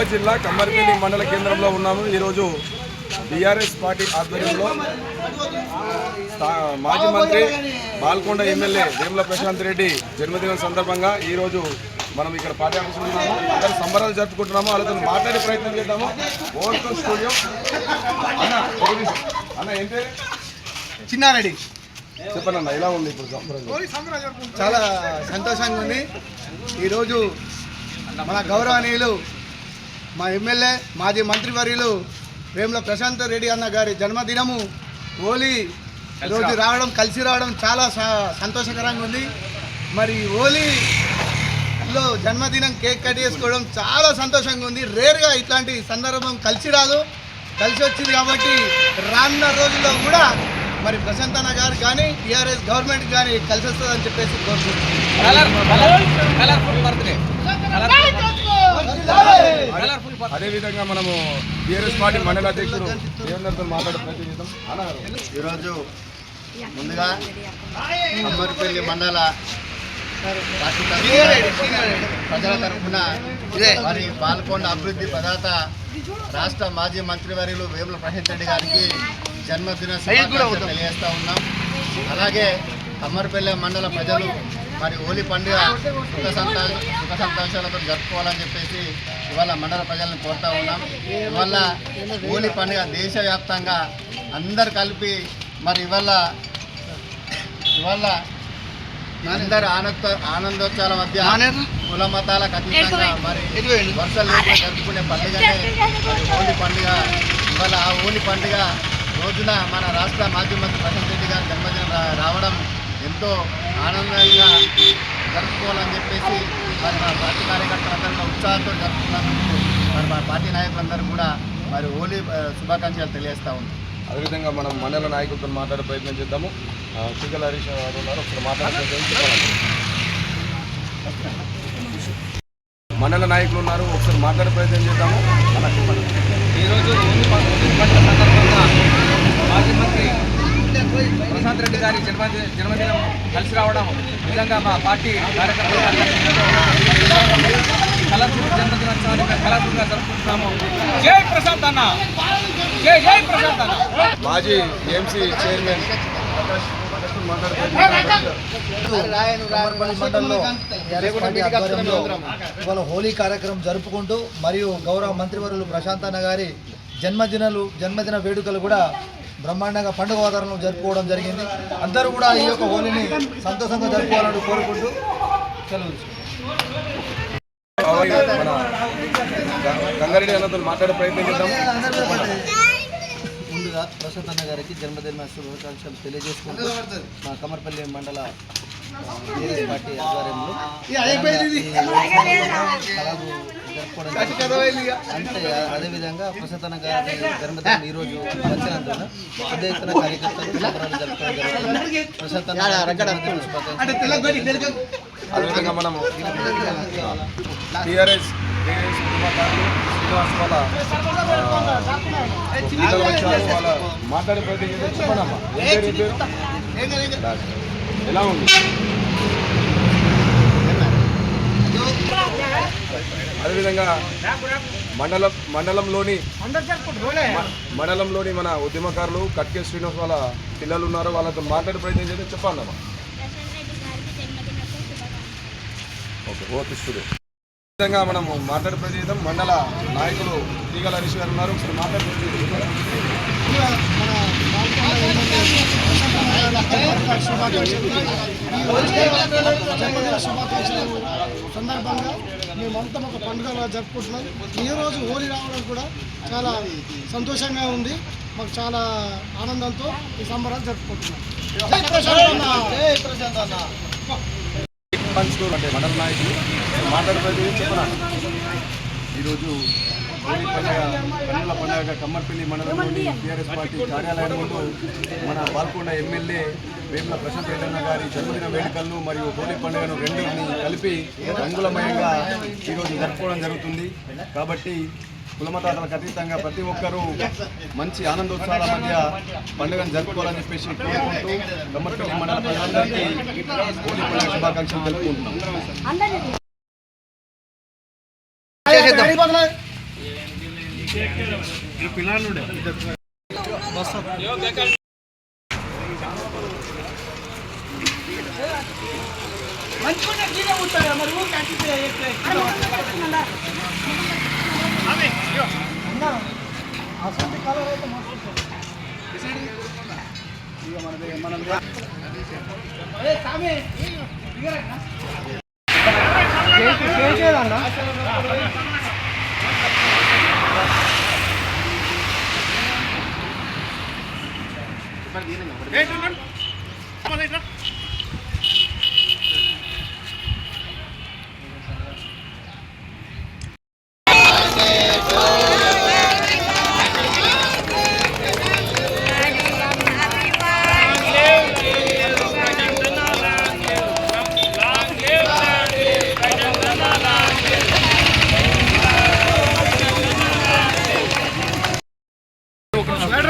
కడప జిల్లా కమ్మరిపల్లి మండల కేంద్రంలో ఉన్నాము. ఈరోజు బీఆర్ఎస్ పార్టీ ఆధ్వర్యంలో మాజీ మంత్రి బాల్కొండ ఎమ్మెల్యే వేముల ప్రశాంత్ రెడ్డి జన్మదినం సందర్భంగా ఈరోజు మనం ఇక్కడ పార్టీ ఆఫీసులో ఉన్నాము. అందరూ సంబరాలు జరుపుకుంటున్నాము. వాళ్ళతో మాట్లాడే ప్రయత్నం చేద్దాము. ఓల్కో స్టూడియో. అన్న. అన్న ఏంటి చిన్నారెడ్డి. చెప్పండి అన్న ఇలా ఉంది ఇప్పుడు చాలా సంతోషంగా ఉంది. ఈరోజు మన గౌరవనీయులు మా ఎమ్మెల్యే మాజీ మంత్రివర్యులు వేముల ప్రశాంత్ రెడ్డి అన్న గారి జన్మదినము. హోలీ రోజు రావడం. కలిసి రావడం చాలా సంతోషకరంగా ఉంది. మరి హోలీలో జన్మదినం కేక్ కట్ చేసుకోవడం చాలా సంతోషంగా ఉంది. రేర్గా ఇట్లాంటి సందర్భం కలిసి రాదు. కలిసి వచ్చింది కాబట్టి రానున్న రోజుల్లో కూడా మరి ప్రశాంత్ అన్న గారు కానీ టీఆర్ఎస్ గవర్నమెంట్ కానీ కలిసి వస్తుందని చెప్పేసి కోరుకుంటున్నాం. అదేవిధంగా మనము బీఆర్ఎస్ పార్టీ మండల అధ్యక్షుడు దేవేందర్తో మాట్లాడే ఈరోజు ముందుగా అమ్మరిపల్లి మండల రాష్ట్ర తరఫున, ప్రజల తరఫున మరి పాల్గొండ అభివృద్ధి ప్రదాత రాష్ట్ర మాజీ మంత్రివర్యులు వేముల ప్రశాంత్ రెడ్డి గారికి జన్మదిన శుభాకాంక్షలు తెలియజేస్తా ఉన్నాం. అలాగే అమ్మరిపల్లి మండల ప్రజలు మరి హోలీ పండుగ సుఖ సంతో సుఖ సంతోషాలతో జరుపుకోవాలని చెప్పేసి ఇవాళ మండల ప్రజలను కోరుతా ఉన్నాం. ఇవాళ హోలీ పండుగ దేశవ్యాప్తంగా అందరు కలిపి మరి ఇవాళ ఇవాళ అందరు ఆనంద ఆనందోత్సవాల మధ్య కుల మతాలకు అతీతంగా మరి వర్షాలు జరుపుకునే పండుగనే హోలీ పండుగ. ఇవాళ ఆ హోలీ పండుగ రోజున మన రాష్ట్ర మాజీ మంత్రి ప్రశాంత్ రెడ్డి గారి జన్మదినం రావడం ఎంతో ఆనందంగా జరుపుకోవాలని చెప్పేసి మరి మా పార్టీ కార్యకర్తలందరూ ఉత్సాహంతో జరుపుకున్నందుకు మరి మా పార్టీ నాయకులందరూ కూడా మరి హోలీ శుభాకాంక్షలు తెలియజేస్తా ఉన్నాం అదేవిధంగా మనం మండల నాయకులతో మాట్లాడే ప్రయత్నం చేద్దాము. ఆ, శ్రీకళ హరీష్ గారు ఉన్నారు. ఒకసారి మాట్లాడే. మండల నాయకులు ఉన్నారు. ఒకసారి మాట్లాడే ప్రయత్నం చేద్దాము. ఈరోజు హోలీ ప- హోలీ పండుగ సందర్భంగా మాజీ మంత్రి ప్రశాంత్ రెడ్డి గారి జన్మదిన జన్మదినం కలిసి రావడం నిజంగా మా పార్టీ కార్యకర్తలు జన్మదినోత్సవాన్ని కలర్ఫుల్గా జరుపుకుంటున్నాము. జై ప్రశాంత్ అన్న. జై జై ప్రశాంత్ అన్న. మాజీ ఏఎంసీ చైర్మన్ ఇవాళ హోలీ కార్యక్రమం జరుపుకుంటూ మరియు గౌరవ మంత్రివర్యులు ప్రశాంత్ అన్న గారి జన్మదినాలు జన్మదిన వేడుకలు కూడా బ్రహ్మాండంగా పండుగ వాతావరణంలో జరుపుకోవడం జరిగింది. అందరూ కూడా ఈ యొక్క హోలీని సంతోషంగా జరుపుకోవాలని కోరుకుంటూ సెలవు గంగారెడ్డి అన్నతో మాట్లాడే ప్రయత్నం చేద్దాం. ముందుగా ప్రశాంత్ అన్న గారికి జన్మదిన శుభాకాంక్షలు తెలియజేసుకుంటూ మా కమర్పల్లి మండల పార్టీ ఆధ్వర్యంలో. అంటే అదేవిధంగా ప్రశాంత్ గారి జన్మదినం ఈ రోజు వచ్చినందున పెద్ద ఎత్తున కార్యకర్తలు సంబరాలు జరుపుకోవడం జరుగుతుంది. అదేవిధంగా మనము టీఆర్ఎస్ శ్రీనివాస్ వాళ్ళ వాళ్ళ చేద్దాం ఎలా ఉంది? అదేవిధంగా మండలం మండలంలోని మండలంలోని మన ఉద్యమకారులు కట్కే శ్రీనివాస్ వాళ్ళ పిల్లలు ఉన్నారు వాళ్ళతో మాట్లాడే ప్రయత్నం చేస్తే చెప్పాలమ్మా ఓకే ఓకే స్టూడియో విధంగా మనం మాట్లాడే ప్రయత్నం మండల నాయకులు తీగల హరీష్ గారు ఉన్నారు. ఒకసారి మాట్లాడే జన్మదిన శుభాకాంక్షలు సందర్భంగా మేమంతా ఒక పండుగలా జరుపుకుంటున్నాం. ఈ రోజు హోలీ రావడం కూడా చాలా సంతోషంగా ఉంది. మాకు చాలా ఆనందంతో ఈ సంబరాలు జరుపుకుంటున్నాం. మండల నాయకులు. చెప్పరా ఈరోజు హోలీ పండుగ కన్నుల పండుగ కమ్మర్పల్లి మండలంలోని టీఆర్ఎస్ పార్టీ కార్యాలయం ముందు మన పాల్కొండ ఎమ్మెల్యే వేముల ప్రశాంత్ రెడ్డన్న గారి జన్మదిన వేడుకలను మరియు హోలీ పండుగను రెండింటిని కలిపి రంగులమయంగా ఈరోజు జరుపుకోవడం జరుగుతుంది. కాబట్టి కులమతాలకు అతీతంగా ప్రతి ఒక్కరూ మంచి ఆనందోత్సవాల మధ్య పండుగను జరుపుకోవాలని చెప్పేసి కోరుకుంటూ కమ్మర్పల్లి మండల ప్రజలందరికీ హోలీ పండుగ శుభాకాంక్షలు తెలుపుకుంటున్నాం. పిల్లలు మంచుకుంటే గీత ఉంటారా మరి అసలు కలర్ అయితే ఇక మనది మనం సామి దిగరా Let's go.